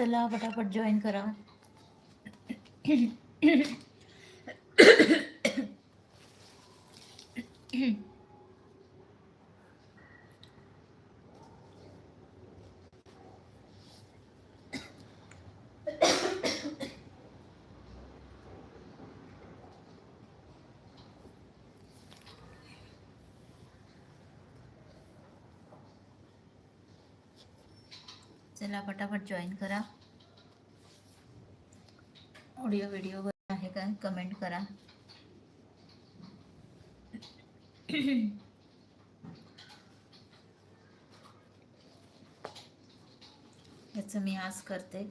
चला पटापट जॉईन करा. चला पटापट जॉईन करा. ऑडिओ व्हिडिओ आहे का? कमेंट करा. याचं मी आज करते.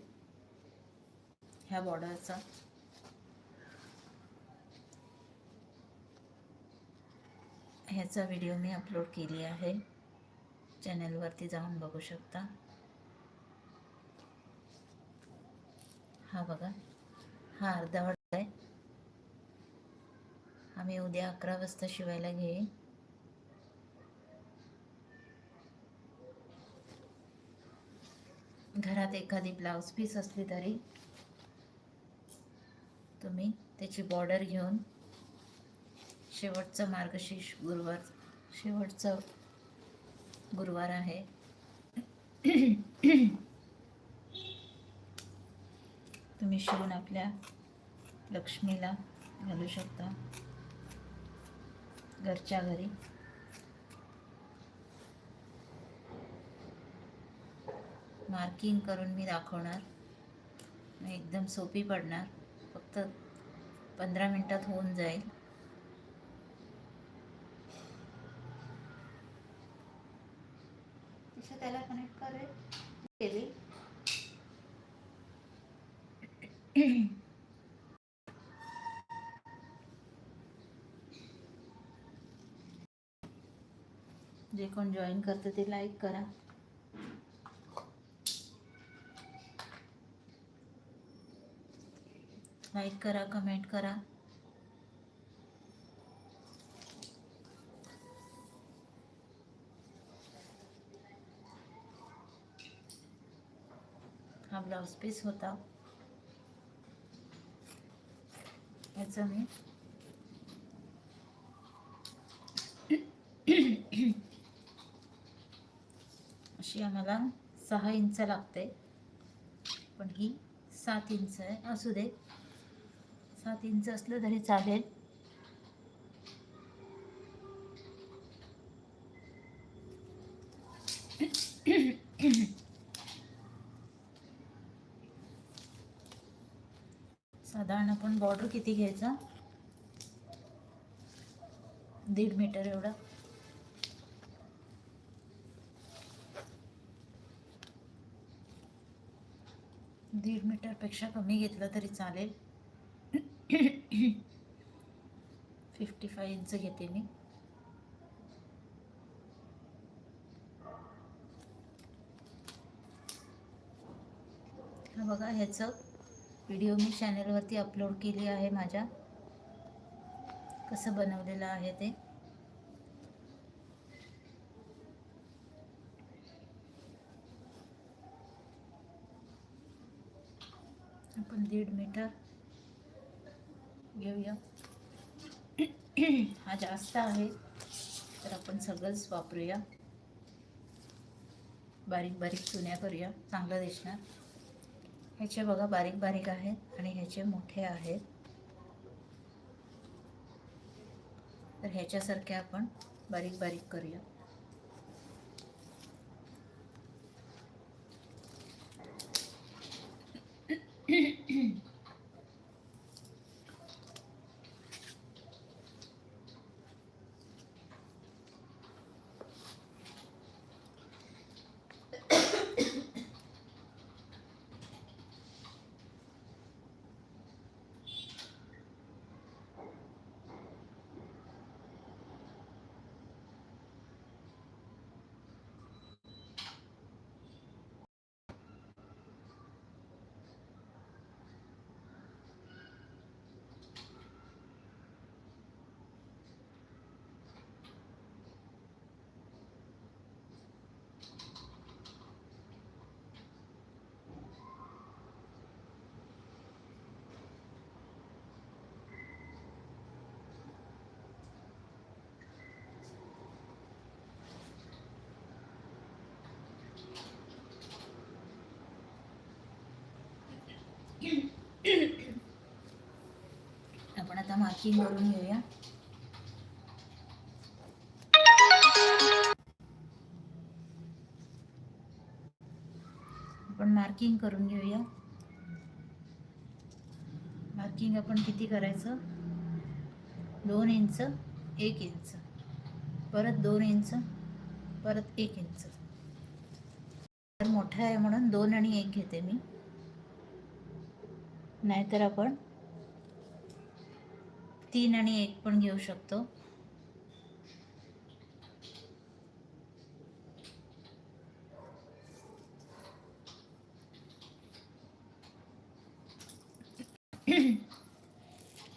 ह्या बॉर्डरचा ह्याचा व्हिडिओ मी अपलोड केली आहे. चॅनलवरती जाऊन बघू शकता. हा बघा. हा अर्धा वाटत आहे. आम्ही उद्या अकरा वाजता शिवायला घेईन. घरात एखादी ब्लाऊज पीस असली तरी तुम्ही त्याची बॉर्डर घेऊन शेवटचा मार्गशीर्ष गुरुवार शेवटचं गुरुवार आहे. तुम्ही शिवून आपल्या लक्ष्मीला घालू शकता. घरच्या घरी. मार्किंग करून मी दाखवणार. एकदम सोपी पडणार. फक्त पंधरा मिनटात होऊन जाईल तिच्या त्याला कनेक्ट करेल केली जे कोण जॉईन करतं ते लाईक करा. लाईक करा कमेंट करा. हा ब्लाऊज पीस होता. याचं मी अशी सहा इंच लागते पण ही सात इंच आहे. असू दे. सात इंच असलं तरी चालेल. साधारण आपण बॉर्डर किती घ्यायचा? दीड मीटर एवढा. दीड मीटरपेक्षा कमी घेतलं तरी चालेल. फिफ्टी फाय इंच घेते मी. हा बघा ह्याचं व्हिडिओ मी चॅनलवरती अपलोड केली आहे माझ्या. कसं बनवलेलं आहे ते. आपण दीड मीटर. घेऊया. हा जास्त आहे तर आपण सगळंच वापरूया. बारीक बारीक चुन्या करूया चांगलं दिसणार. ह्याचे बघा बारीक बारीक आहेत आणि ह्याचे मोठे आहेत. तर ह्याच्यासारखे आपण बारीक बारीक करूया. आपण आता माखी करून घेऊया. आपण मार्किंग करून घेऊया. मार्किंग आपण किती करायचं? दोन इंच एक इंच. परत दोन इंच परत एक इंच. तर मोठा आहे म्हणून दोन आणि एक घेते मी. नाहीतर आपण तीन आणि एक पण घेऊ शकतो.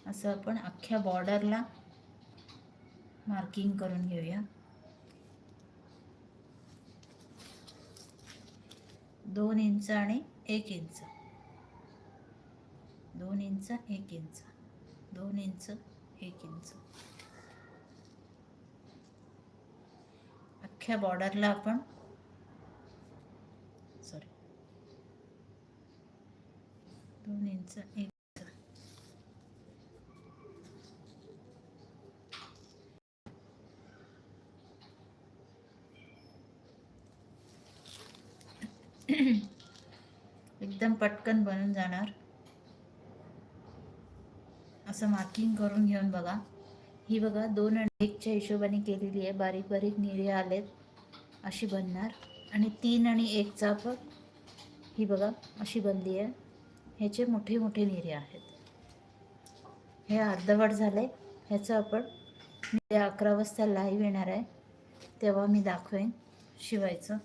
असं आपण अख्ख्या बॉर्डरला मार्किंग करून घेऊया. दोन इंच आणि एक इंच. दोन इंच एक इंच. दोन इंच एक इंच. अख्ख्या बॉर्डरला आपण सॉरी दोन इंच एक एकदम पटकन बनून जाणार. असं मार्किंग करून घेऊन बघा. ही बघा दोन आणि एकच्या हिशोबाने केलेली आहे. बारीक बारीक निरे आलेत. अशी बनणार. आणि तीन आणि एकचा पण ही बघा अशी बनली आहे. ह्याचे मोठे मोठे निरे आहेत. हे अर्धवट झालंय. ह्याचं आपण उद्या अकरा वाजता लाईव्ह येणार आहे. तेव्हा मी दाखवेन शिवायचं.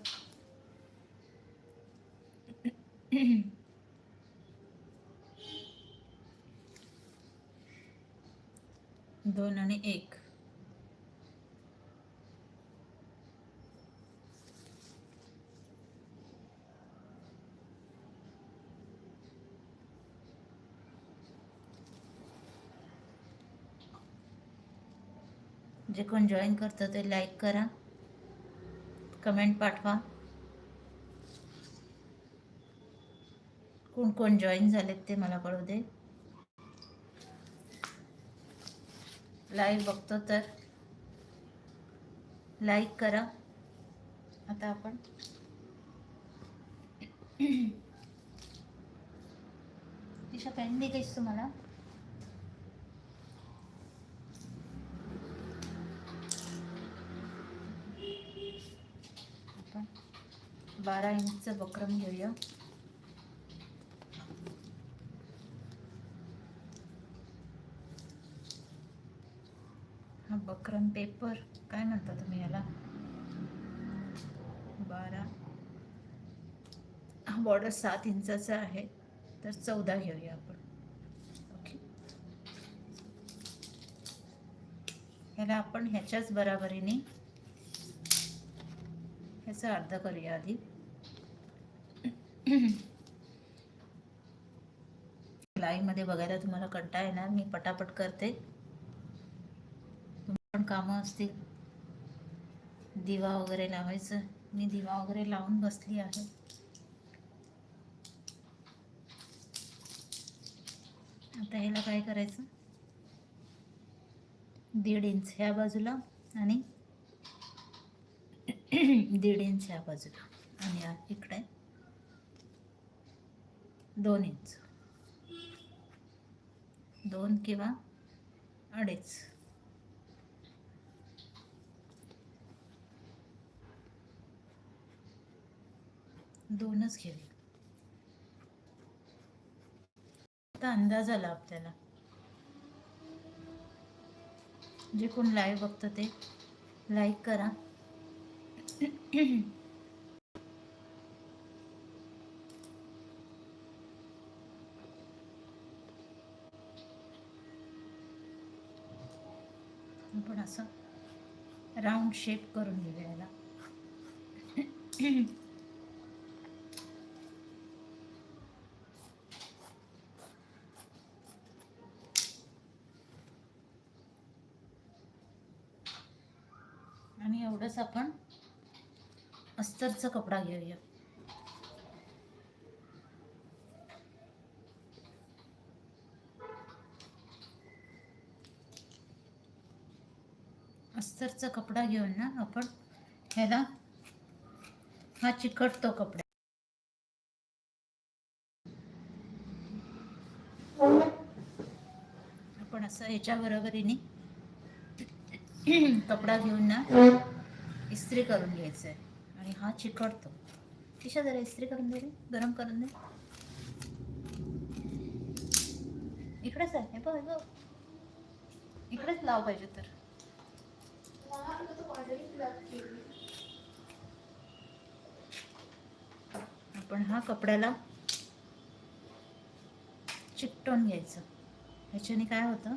दोन आणि एक. जे कोण जॉईन करतं ते लाईक करा. कमेंट पाठवा. कोण कोण जॉईन झालेत ते मला कळू दे. लाईव्ह बघतो तर. लाईक करा. आता आपण. तिच्या पेन दे तुम्हाला? बारा इंचचं वक्रम घेऊया. हा पेपर काय म्हणता तुम्ही याला? बारा. हा बॉर्डर सात इंचाचा आहे तर चौदा घेऊया आपण. ओके ह्याला आपण ह्याच्याच बराबरीने ह्याचा अर्ध करूया आधी. लाईव्हमध्ये बघायला तुम्हाला कंटा येणार मी पटापट करते. कामं असतील. दिवा वगैरे लावायचं. मी दिवा वगैरे लावून बसली आहे. आता ह्याला काय करायचं? दीड इंच ह्या बाजूला आणि दीड इंच ह्या बाजूला. आणि या इकडे दोन इंच. दोन किंवा अडीच. दोनच घेऊ आता अंदाज आला आपल्याला. जे कोण लाईव्ह बघतं ते लाईक करा. आपण असं राऊंड शेप करून घेऊया याला आपण अस्तरचा कपडा घेऊया. अस्तरचा कपडा घेऊन ना आपण ह्याला हा चिकटतो कपडा. आपण असं ह्याच्या बरोबरीने कपडा घेऊन ना इस्त्री करून घ्यायचं आहे आणि हा चिकटतो. तिशा जरा इस्त्री करून दे रे. गरम करून दे. इकडेच आहे हे बघ बघ. इकडेच लाव पाहिजे तर. आपण हा कपड्याला चिकटवून घ्यायचं. ह्याच्याने काय होतं?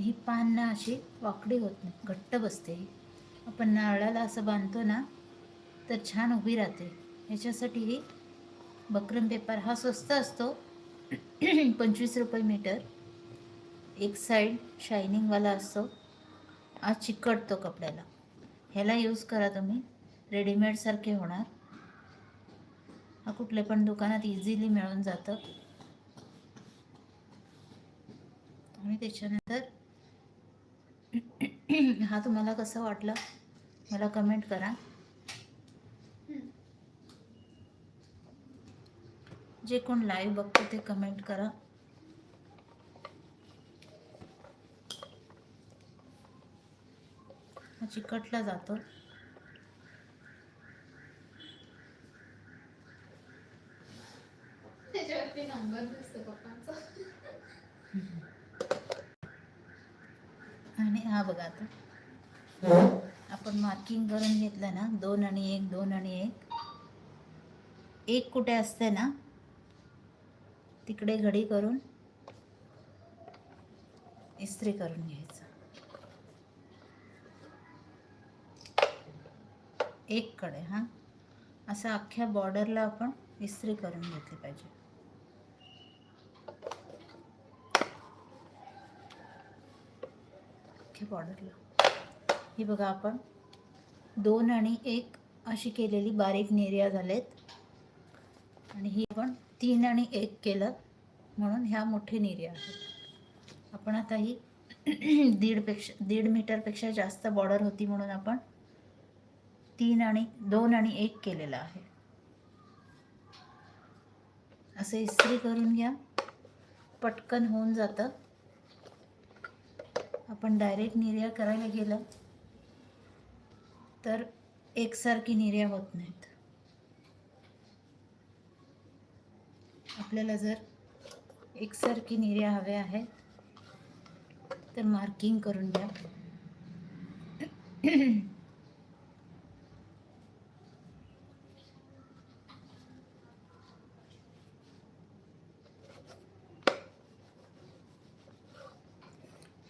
ही पान ना अशी वाकडी होत नाही घट्ट बसते ही. आपण नारळाला असं बांधतो ना तर छान उभी राहते. ह्याच्यासाठी ही बकरम पेपर हा स्वस्त असतो. पंचवीस रुपये मीटर. एक साईड शायनिंगवाला असतो. हा चिकटतो कपड्याला. ह्याला यूज करा तुम्ही. रेडीमेडसारखे होणार. हा कुठल्या पण दुकानात इझिली मिळून जातं. आणि त्याच्यानंतर हा तुम्हाला कसं वाटलं? मला कमेंट करा. जे कोण लाईव्ह बघतो ते कमेंट करा. हा चिकटला जातो. बघा आता. आपण मार्किंग करून घेतलं ना दोन आणि एक दोन आणि एक. एक कुठे असते ना तिकडे घडी करून इस्त्री करून घ्यायचं. एक कडे हा. असं अख्ख्या बॉर्डरला आपण इस्त्री करून घेतली पाहिजे. अख्ख्या बॉर्डरला हे बघा आपण. दोन आणि एक अशी केलेली बारीक निर्या झालेत. आणि ही आपण तीन आणि एक केलं म्हणून ह्या मोठे निर्या आहेत. आपण आता ही दीडपेक्षा दीड मीटरपेक्षा जास्त बॉर्डर होती म्हणून आपण तीन आणि दोन आणि एक केलेलं आहे. असं इस्त्री करून घ्या. पटकन होऊन जातं. आपण डायरेक्ट निर्या करायला गेलं तर एकसारखी निर्या होत नाहीत. आपल्याला जर एकसारखी निर्या हव्या आहेत तर मार्किंग करून द्या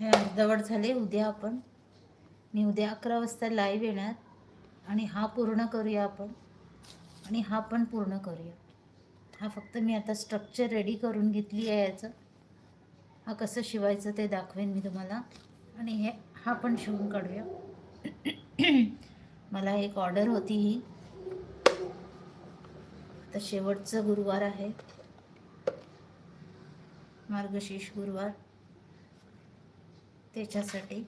हे अर्धवट झाले उद्या आपण. मी उद्या अकरा वाजता लाईव्ह येणार आणि हा पूर्ण करूया आपण आणि हा पण पूर्ण करूया. हा फक्त मी आता स्ट्रक्चर रेडी करून घेतली आहे याचं. हा कसं शिवायचं ते दाखवेन मी तुम्हाला. आणि हे हा पण शिवून काढूया. मला एक ऑर्डर होती ही. तर शेवटचं गुरुवार आहे. मार्गशीर्ष गुरुवार. त्याच्यासाठी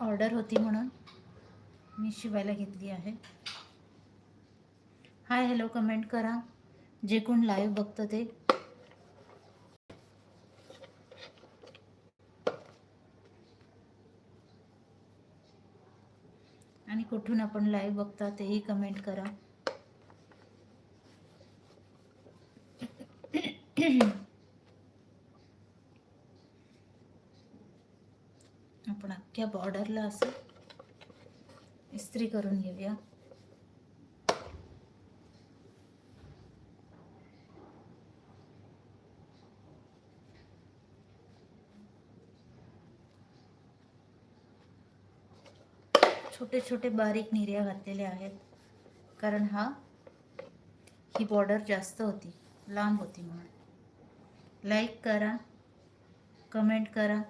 ऑर्डर होती म्हणून मी शिवायला घेतली आहे. हाय हॅलो कमेंट करा. जे कोण लाईव्ह बघतं ते. आणि कुठून आपण लाईव्ह बघता तेही कमेंट करा आपण अख्ख्या बॉर्डरला असं इस्त्री करून घेऊया. छोटे छोटे बारीक निर्या घातलेले आहेत. कारण हा ही बॉर्डर जास्त होती लांब होती म्हणून. लाईक करा कमेंट करा.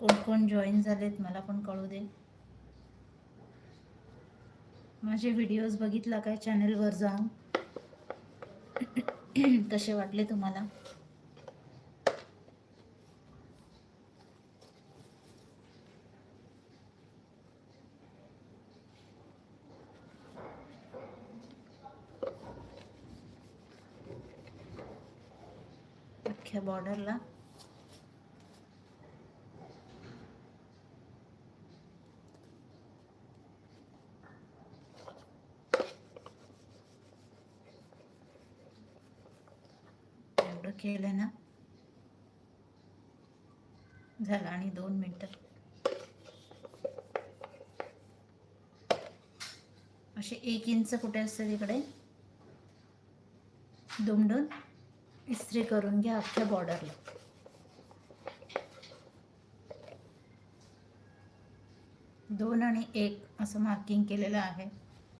कोण कोण जॉईन झालेत मला पण कळू दे. माझे व्हिडिओज बघितला काय चॅनलवर जाऊन? कसे वाटले तुम्हाला? अख्ख्या बॉर्डरला एवढं केलं ना? झालं आणि दोन मिनटं. असे एक इंच कुठे असतं तिकडे? दुमडून इस्त्री करून घ्या अख्ख्या बॉर्डरला दोन आणि एक असं मार्किंग केलेलं आहे.